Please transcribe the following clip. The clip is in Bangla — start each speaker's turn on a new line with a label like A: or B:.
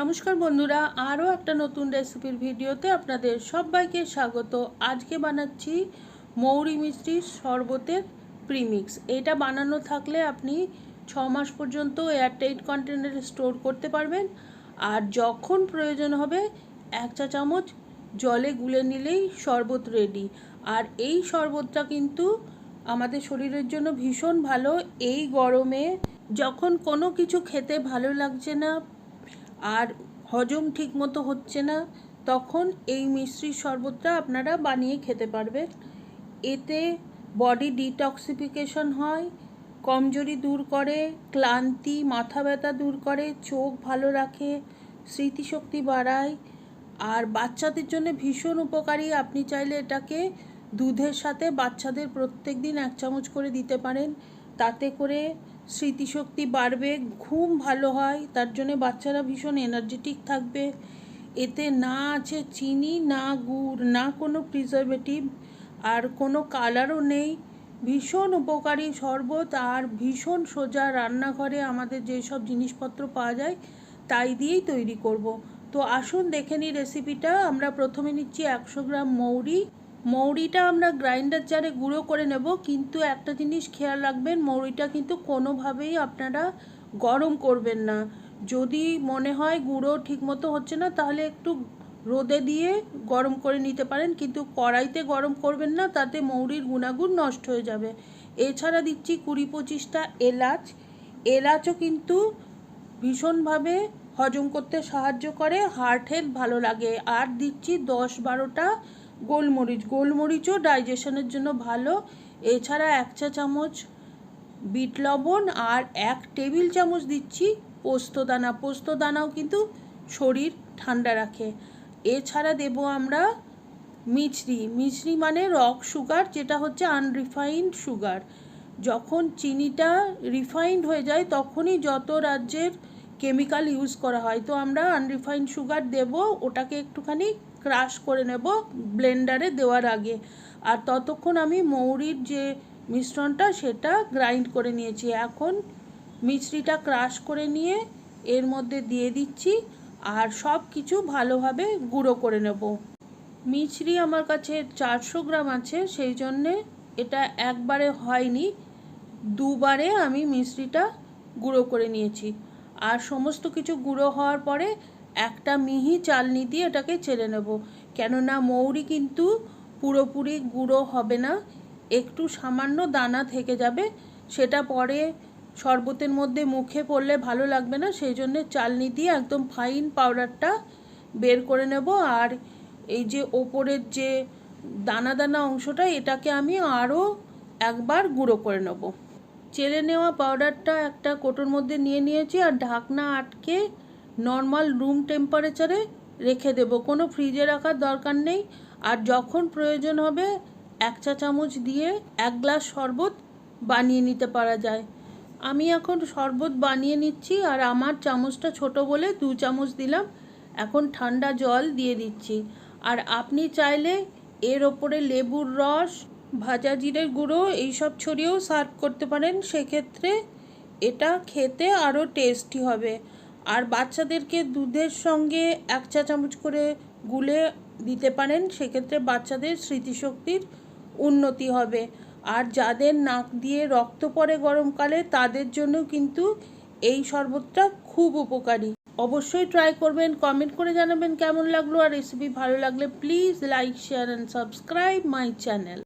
A: নমস্কার বন্ধুরা, আরও একটা নতুন রেসিপির ভিডিওতে আপনাদের সবাইকে স্বাগত। আজকে বানাচ্ছি মৌরি মিষ্টির শরবতের প্রিমিক্স এটা বানানো থাকলে আপনি ছ মাস পর্যন্ত এয়ারটাইট কন্টেনারে স্টোর করতে পারবেন। আর যখন প্রয়োজন হবে, এক চা চামচ জলে গুলে নিলেই শরবত রেডি আর এই শরবতটা কিন্তু আমাদের শরীরের জন্য ভীষণ ভালো। এই গরমে যখন কোনো কিছু খেতে ভালো লাগছে না আর হজম ঠিক মতো হচ্ছে না, তখন এই মিশ্রির শরবতটা আপনারা বানিয়ে খেতে পারবেন। এতে বডি ডিটক্সিফিকেশন হয়, কমজোরি দূর করে, ক্লান্তি, মাথা ব্যথা দূর করে, চোখ ভালো রাখে, স্মৃতিশক্তি বাড়ায়। আর বাচ্চাদের জন্য ভীষণ উপকারী, আপনি চাইলে এটাকে দুধের সাথে বাচ্চাদের প্রত্যেক দিন এক চামচ করে দিতে পারেন। তাতে করে স্মৃতিশক্তি বাড়বে, ঘুম ভালো হয়, তার জন্য বাচ্চারা ভীষণ এনার্জেটিক থাকবে। এতে না আছে চিনি, না গুড়, না কোনো প্রিজারভেটিভ আর কোনো কালারও নেই। ভীষণ উপকারী শরবত আর ভীষণ সোজা রান্নাঘরে আমাদের যেসব জিনিসপত্র পাওয়া যায়, তাই দিয়েই তৈরি করব। তো আসুন দেখে নিই রেসিপিটা আমরা প্রথমে নিচ্ছি একশো গ্রাম মৌরি। মৌরিটা আমরা গ্রাইন্ডার জারে গুঁড়ো করে নেব, কিন্তু একটা জিনিস খেয়াল রাখবেন, মৌরিটা কিন্তু কোনোভাবেই আপনারা গরম করবেন না। যদি মনে হয় গুঁড়ো ঠিকমতো হচ্ছে না, তাহলে একটু রোদে দিয়ে গরম করে নিতে পারেন, কিন্তু কড়াইতে গরম করবেন না, তাতে মৌরির গুণাগুণ নষ্ট হয়ে যাবে। এছাড়া দিচ্ছি কুড়ি পঁচিশটা এলাচ। এলাচও কিন্তু ভীষণভাবে হজম করতে সাহায্য করে, হার্ট হেলথ ভালো লাগে। আর দিচ্ছি দশ বারোটা গোলমরিচ, গোলমরিচও ডাইজেশনের জন্য ভালো। এছাড়া এক চা চামচ বিট লবণ আর এক টেবিল চামচ দিচ্ছি পোস্তদানা পোস্তদানাও কিন্তু শরীর ঠান্ডা রাখে। এছাড়া দেব আমরা মিছরি। মিছরি মানে রক সুগার যেটা হচ্ছে আনরিফাইন্ড সুগার যখন চিনিটা রিফাইন্ড হয়ে যায়, তখনই যত রাজ্যের কেমিক্যাল ইউজ করা হয়। তো আমরা আনরিফাইন্ড সুগার দেব, ওটাকে একটুখানি ক্রাশ করে নেব ব্লেন্ডারে দেওয়ার আগে। আর ততক্ষণ আমি মৌরির যে মিশ্রণটা, সেটা গ্রাইন্ড করে নিয়েছি। এখন মিশ্রিটা ক্রাশ করে নিয়ে এর মধ্যে দিয়ে দিচ্ছি আর সব কিছু ভালোভাবে গুঁড়ো করে নেব। মিছরি আমার কাছে চারশো গ্রাম আছে, সেই জন্যে এটা একবারে হয়নি। দুবারে আমি মিশ্রিটা গুঁড়ো করে নিয়েছি। আর সমস্ত কিছু গুঁড়ো হওয়ার পরে একটা মিহি চালনি দিয়ে এটাকে চেলে নেব। কেননা মৌরি কিন্তু পুরোপুরি গুঁড়ো হবে না, একটু সামান্য দানা থেকে যাবে। সেটা পরে শরবতের মধ্যে মুখে পড়লে ভালো লাগবে না, সেই জন্যে চালনি দিয়ে একদম ফাইন পাউডারটা বের করে নেব। আর এই যে ওপরের যে দানা দানা অংশটা, এটাকে আমি আরও একবার গুঁড়ো করে নেব। চেলে নেওয়া পাউডারটা একটা কোটোর মধ্যে নিয়ে নিয়েছি আর ঢাকনা আটকে নর্মাল রুম টেম্পারেচারে রেখে দেব। কোনো ফ্রিজে রাখার দরকার নেই। আর যখন প্রয়োজন হবে, এক চা চামচ দিয়ে এক গ্লাস শরবত বানিয়ে নিতে পারা যায়। আমি এখন শরবত বানিয়ে নিচ্ছি আর আমার চামচটা ছোট বলে দু চামচ দিলাম। এখন ঠান্ডা জল দিয়ে দিচ্ছি। আর আপনি চাইলে এর ওপরে লেবুর রস, ভাজা জিরের গুঁড়ো এইসব ছড়িয়েও সার্ভ করতে পারেন। সেক্ষেত্রে এটা খেতে আরও টেস্টি হবে। আর বাচ্চাদেরকে দুধের সঙ্গে এক চা চামচ করে গুলে দিতে পারেন, সেক্ষেত্রে বাচ্চাদের স্মৃতিশক্তির উন্নতি হবে। আর যাদের নাক দিয়ে রক্ত পড়ে গরমকালে, তাদের জন্য কিন্তু এই শরবতটা খুব উপকারী। অবশ্যই ট্রাই করবেন কমেন্ট করে জানাবেন কেমন লাগল। আর রেসিপি ভালো লাগলে please like share and subscribe my channel